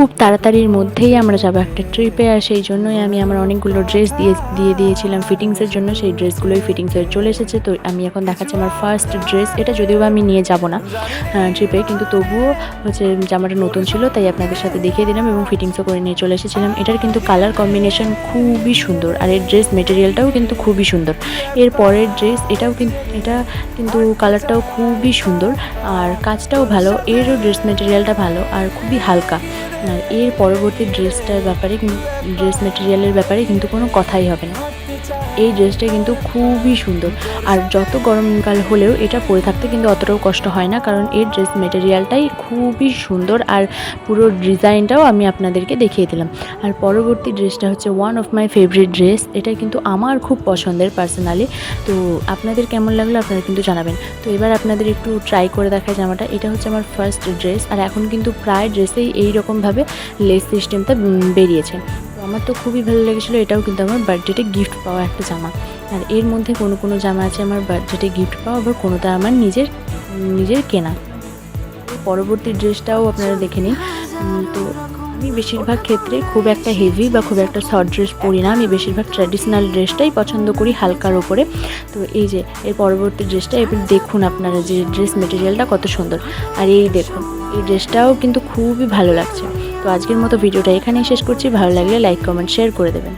খুব তাড়াতাড়ির মধ্যেই আমরা যাব একটা ট্রিপে আর সেই জন্যই আমি আমার অনেকগুলো ড্রেস দিয়ে দিয়ে দিয়েছিলাম ফিটিংসের জন্য। সেই ড্রেসগুলোই ফিটিংস হয়ে চলে এসেছে। তো আমি এখন দেখাচ্ছি আমার ফার্স্ট ড্রেস এটা যদিও আমি নিয়ে যাব না ট্রিপে কিন্তু তবুও হচ্ছে জামাটা নতুন ছিল, তাই আপনাদের সাথে দেখিয়ে দিলাম এবং ফিটিংসও করে নিয়ে চলে এসেছিলাম। এটার কিন্তু কালার কম্বিনেশন খুবই সুন্দর, আর এর ড্রেস মেটেরিয়ালটাও কিন্তু খুবই সুন্দর। এর পরের ড্রেস এটাও কিন্তু এটা কিন্তু কালারটাও খুবই সুন্দর, আর কাজটাও ভালো, এরও ড্রেস মেটেরিয়ালটা ভালো, আর খুবই হালকা। আর এর পরবর্তী ড্রেসটার ব্যাপারে ড্রেস মেটেরিয়ালের ব্যাপারে কিন্তু কোনো কথাই হবে না। এই ড্রেসটা কিন্তু খুবই সুন্দর। আর যত গরমকাল হলেও এটা পরে থাকতে কিন্তু অতটাও কষ্ট হয় না, কারণ এর ড্রেস মেটেরিয়ালটাই খুবই সুন্দর আর পুরো ডিজাইনটাও আমি আপনাদেরকে দেখিয়ে দিলাম। আর পরবর্তী ড্রেসটা হচ্ছে one of my favourite dress এটা কিন্তু আমার খুব পছন্দের পার্সোনালি তো আপনাদের কেমন লাগল আপনারা কিন্তু জানাবেন। তো এবার আপনাদের একটু ট্রাই করে দেখায় জামাটা। এটা হচ্ছে আমার ফার্স্ট ড্রেস আর এখন কিন্তু প্রায় ড্রেসেই এই রকমভাবে লেস সিস্টেমটা বেরিয়েছে। আমার তো খুবই ভালো লেগেছিলো, এটাও কিন্তু আমার বার্থডেতে গিফট পাওয়া একটা জামা। আর এর মধ্যে কোনো কোনো জামা আছে আমার বার্থডেতে গিফট পাওয়া, আবার কোনোটা আমার নিজের নিজের কেনা। পরবর্তী ড্রেসটাও আপনারা দেখে নিন। তো আমি বেশিরভাগ ক্ষেত্রে খুব একটা হেভি বা খুব একটা শর্ট ড্রেস পরি না। আমি বেশিরভাগ ট্র্যাডিশনাল ড্রেসটাই পছন্দ করি হালকার ওপরে তো এই যে, এর পরবর্তী ড্রেসটা, এবার দেখুন আপনারা যে ড্রেস মেটেরিয়ালটা কত সুন্দর। আর এই দেখুন, এই ড্রেসটাও কিন্তু খুবই ভালো লাগছে। তো আজকের মতো ভিডিওটা এখানেই শেষ করছি। ভালো লাগলে লাইক কমেন্ট শেয়ার করে দেবেন।